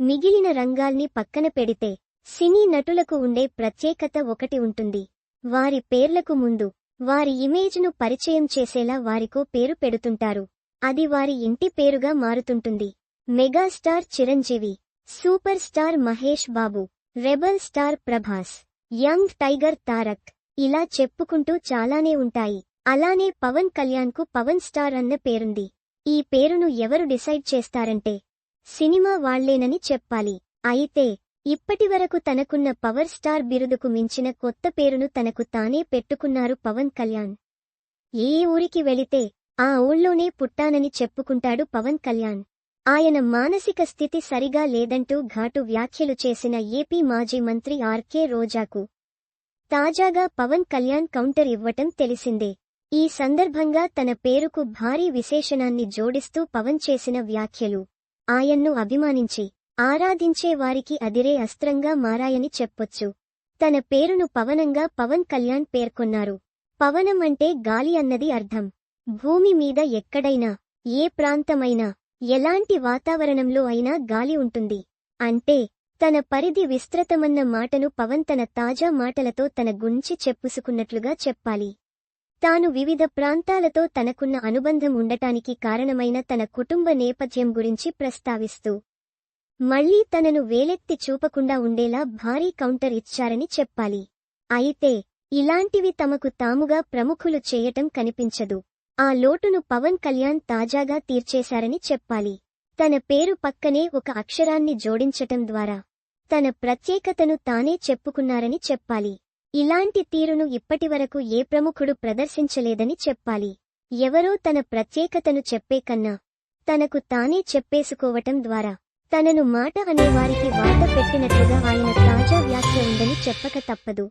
మిగిలిన రంగాల్ని పక్కన పెడితే సినీ నటులకు ఉండే ప్రత్యేకత ఒకటి ఉంటుంది. వారి పేర్లకు ముందు వారి ఇమేజ్ను పరిచయం చేసేలా వారికో పేరు పెడుతుంటారు. అది వారి ఇంటి పేరుగా మారుతుంటుంది. Megastar Chiranjeevi super star Mahesh Babu rebel star Prabhas young tiger Tarak ఇలా చెప్పుకుంటూ చాలానే ఉంటాయి. అలానే పవన్ కళ్యాణ్కు పవన్ స్టార్ అన్న పేరుంది. ఈ పేరును ఎవరు డిసైడ్ చేస్తారంటే సినిమా వాళ్ళేనని చెప్పాలి. అయితే ఇప్పటివరకు తనకున్న పవర్ స్టార్ బిరుదుకు మించిన కొత్త పేరును తనకు తానే పెట్టుకున్నారు పవన్ కళ్యాణ్. ఏ ఊరికి వెళితే ఆ ఊళ్ళోనే పుట్టానని చెప్పుకుంటాడు పవన్ కళ్యాణ్. ఆయన మానసిక స్థితి సరిగా లేదంటూ ఘాటు వ్యాఖ్యలు చేసిన ఏపీ మాజీ మంత్రి ఆర్కే రోజాకు. తాజాగా పవన్ కళ్యాణ్ కౌంటర్ ఇవ్వటం తెలిసిందే. ఈ సందర్భంగా తన పేరుకు భారీ విశేషణాన్ని జోడిస్తూ పవన్ చేసిన వ్యాఖ్యలు. ఆయన్ను అభిమానించి ఆరాధించే వారికి అదిరే అస్త్రంగా మారాయని చెప్పొచ్చు. తన పేరును పవనంగా పవన్ కళ్యాణ్ పేర్కొన్నారు. పవనం అంటే గాలి అన్నది అర్థం. భూమి మీద ఎక్కడైనా ఏ ప్రాంతమైనా ఎలాంటి వాతావరణంలో అయినా గాలి ఉంటుంది. అంటే తన పరిధి విస్తృతమన్న మాటను పవన్ తన తాజా మాటలతో తన గురించి చెప్పుసుకున్నట్లుగా చెప్పాలి. తాను వివిధ ప్రాంతాలతో తనకున్న అనుబంధం ఉండటానికి కారణమైన తన కుటుంబ నేపథ్యం గురించి ప్రస్తావిస్తూ మళ్ళీ తనను వేలెత్తి చూపకుండా ఉండేలా భారీ కౌంటర్ ఇచ్చారని చెప్పాలి. అయితే ఇలాంటివి తమకు తాముగా ప్రముఖులు చేయటం కనిపించదు. ఆ లోటును పవన్ కళ్యాణ్ తాజాగా తీర్చేశారని చెప్పాలి. తన పేరు పక్కనే ఒక అక్షరాన్ని జోడించటం ద్వారా తన ప్రత్యేకతను తానే చెప్పుకున్నారని చెప్పాలి. ఇలాంటి తీరును ఇప్పటివరకు ఏ ప్రముఖుడు ప్రదర్శించలేదని చెప్పాలి. ఎవరో తన ప్రత్యేకతను చెప్పే కన్నా తనకు తానే చెప్పేసుకోవటం ద్వారా తనను మాట అనేవారికి వార్త పెట్టినట్లుగా ఆయన తాజా వ్యాఖ్య ఉందని చెప్పక తప్పదు.